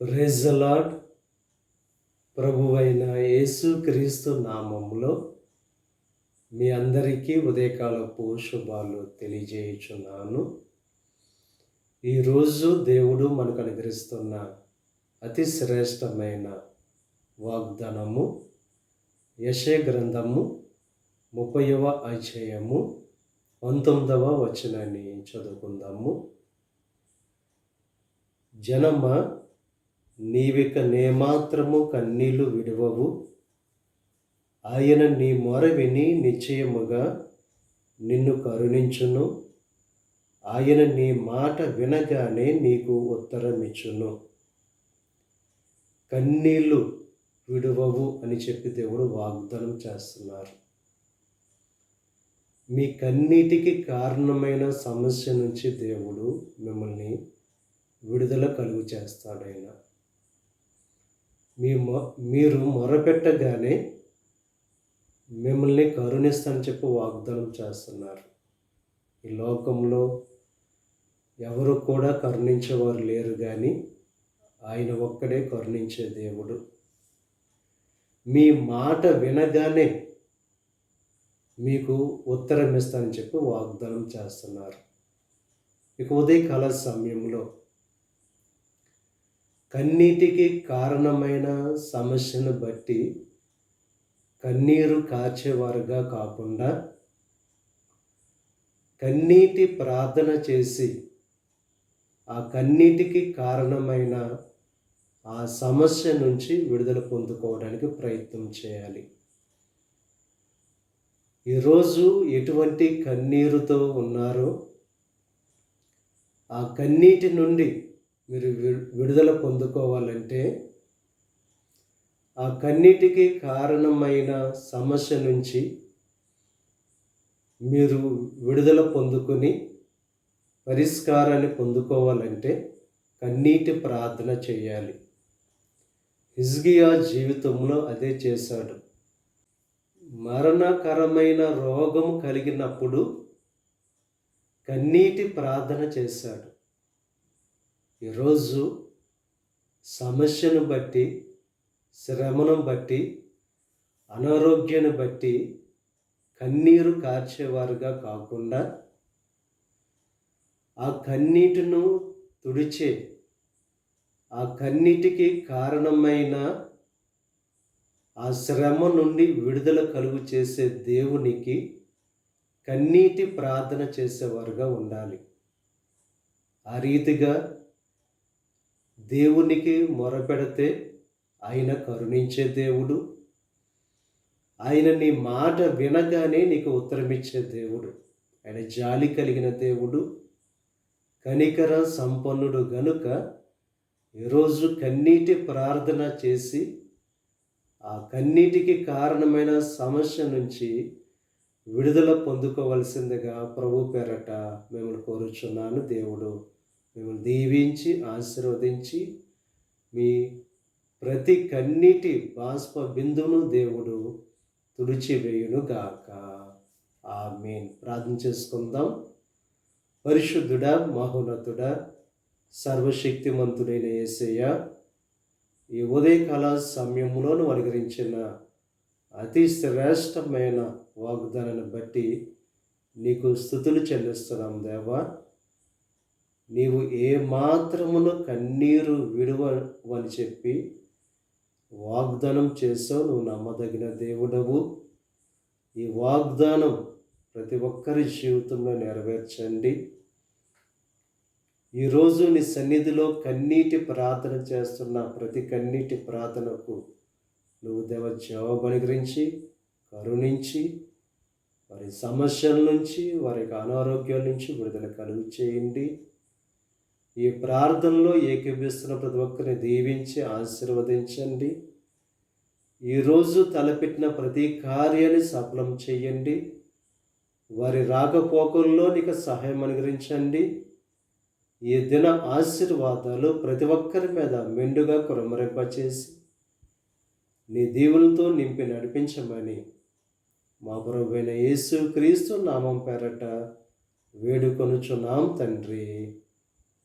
రెజలాడ్ ప్రభువైన యేసు క్రీస్తు నామంలో మీ అందరికీ ఉదయకాలపు శుభాలు తెలియజేయుచున్నాను. ఈరోజు దేవుడు మనకు అనుగ్రహిస్తున్న అతి శ్రేష్టమైన వాగ్దానము యశే గ్రంథము ముప్పైవ అధ్యాయము పంతొమ్మిదవ వచనాన్ని చదువుకుందాము. జనమ నీవిక నేమాత్రము కన్నీళ్ళు విడవవు. ఆయన నీ మొర విని నిశ్చయముగా నిన్ను కరుణించును. ఆయన నీ మాట వినగానే నీకు ఉత్తరమిచ్చును. కన్నీళ్ళు విడవవు అని చెప్పి దేవుడు వాగ్దానం చేస్తున్నారు. మీ కన్నీటికి కారణమైన సమస్య నుంచి దేవుడు మిమ్మల్ని విడుదల కలుగు చేస్తాడైనా. మీ మొ మీరు మొరపెట్టగానే మిమ్మల్ని కరుణిస్తానని చెప్పి వాగ్దానం చేస్తున్నారు. ఈ లోకంలో ఎవరు కూడా కరుణించేవారు లేరు కానీ ఆయన ఒక్కడే కరుణించే దేవుడు. మీ మాట వినగానే మీకు ఉత్తరం ఇస్తానని చెప్పి వాగ్దానం చేస్తున్నారు. ఇక ఉదయకాల సమయంలో కన్నీటికి కారణమైన సమస్యను బట్టి కన్నీరు కాచేవారుగా కాకుండా కన్నీటి ప్రార్థన చేసి ఆ కన్నీటికి కారణమైన ఆ సమస్య నుంచి విడుదల పొందుకోవడానికి ప్రయత్నం చేయాలి. ఈరోజు ఎటువంటి కన్నీరుతో ఉన్నారో ఆ కన్నీటి నుండి మీరు విడుదల పొందుకోవాలంటే ఆ కన్నిటికి కారణమైన సమస్య నుంచి మీరు విడుదల పొందుకొని పరిష్కారాన్ని పొందుకోవాలంటే కన్నీటి ప్రార్థన చేయాలి. హిజ్గియా జీవితంలో అదే చేశాడు. మరణకరమైన రోగం కలిగినప్పుడు కన్నీటి ప్రార్థన చేశాడు. ఈరోజు సమస్యను బట్టి శ్రమను బట్టి అనారోగ్యాన్ని బట్టి కన్నీరు కార్చేవారుగా కాకుండా ఆ కన్నీటిను తుడిచే ఆ కన్నీటికి కారణమైన ఆ శ్రమ నుండి విడుదల కలుగు చేసే దేవునికి కన్నీటి ప్రార్థన చేసేవారుగా ఉండాలి. ఆ రీతిగా దేవునికి మొరపెడితే ఆయన కరుణించే దేవుడు. ఆయన నీ మాట వినగానే నీకు ఉత్తరమిచ్చే దేవుడు. ఆయన జాలి కలిగిన దేవుడు. కనికర సంపన్నుడు గనుక ఈరోజు కన్నీటి ప్రార్థన చేసి ఆ కన్నీటికి కారణమైన సమస్య నుంచి విడుదల పొందుకోవలసిందిగా ప్రభు పేరట మిమ్మల్ని కోరుచున్నాను దేవుడు. మిమ్మల్ని దీవించి ఆశీర్వదించి మీ ప్రతి కన్నీటి బాష్ప బిందును దేవుడు తుడిచివేయును గాక ఆ మెయిన్ ప్రార్థన చేసుకుందాం. పరిశుద్ధుడ మహోన్నతుడ సర్వశక్తిమంతుడైన ఏసయ్య ఈ ఉదయకాల సమయంలోను అనుగరించిన అతి శ్రేష్టమైన వాగ్దానాన్ని బట్టి నీకు స్థుతులు చెల్లిస్తున్నాం దేవా. నీవు ఏ మాత్రమును కన్నీరు విడువని చెప్పి వాగ్దానం చేసావు నువ్వు నమ్మదగిన దేవుడవు. ఈ వాగ్దానం ప్రతి ఒక్కరి జీవితంలో నెరవేర్చండి. ఈరోజు నీ సన్నిధిలో కన్నీటి ప్రార్థన చేస్తున్న ప్రతి కన్నీటి ప్రార్థనకు నువ్వు దేవ జవాబనుగ్రహించి కరుణించి వారి సమస్యల నుంచి వారి అనారోగ్యాల నుంచి విడుదల కలుగు చేయండి. ఈ ప్రార్థనలో ఏకీభిస్తున్న ప్రతి ఒక్కరిని దీవించి ఆశీర్వదించండి. ఈరోజు తలపెట్టిన ప్రతి కార్యాన్ని సఫలం చేయండి. వారి రాకపోకల్లో నీకు సహాయం అనుగ్రహించండి. ఈ దిన ఆశీర్వాదాలు ప్రతి ఒక్కరి మీద మెండుగా కురమరింపచేసి నీ దీవులతో నింపి నడిపించమని మా ప్రభువైన యేసు క్రీస్తు నామం పేరట వేడుకొనుచున్నాం తండ్రి.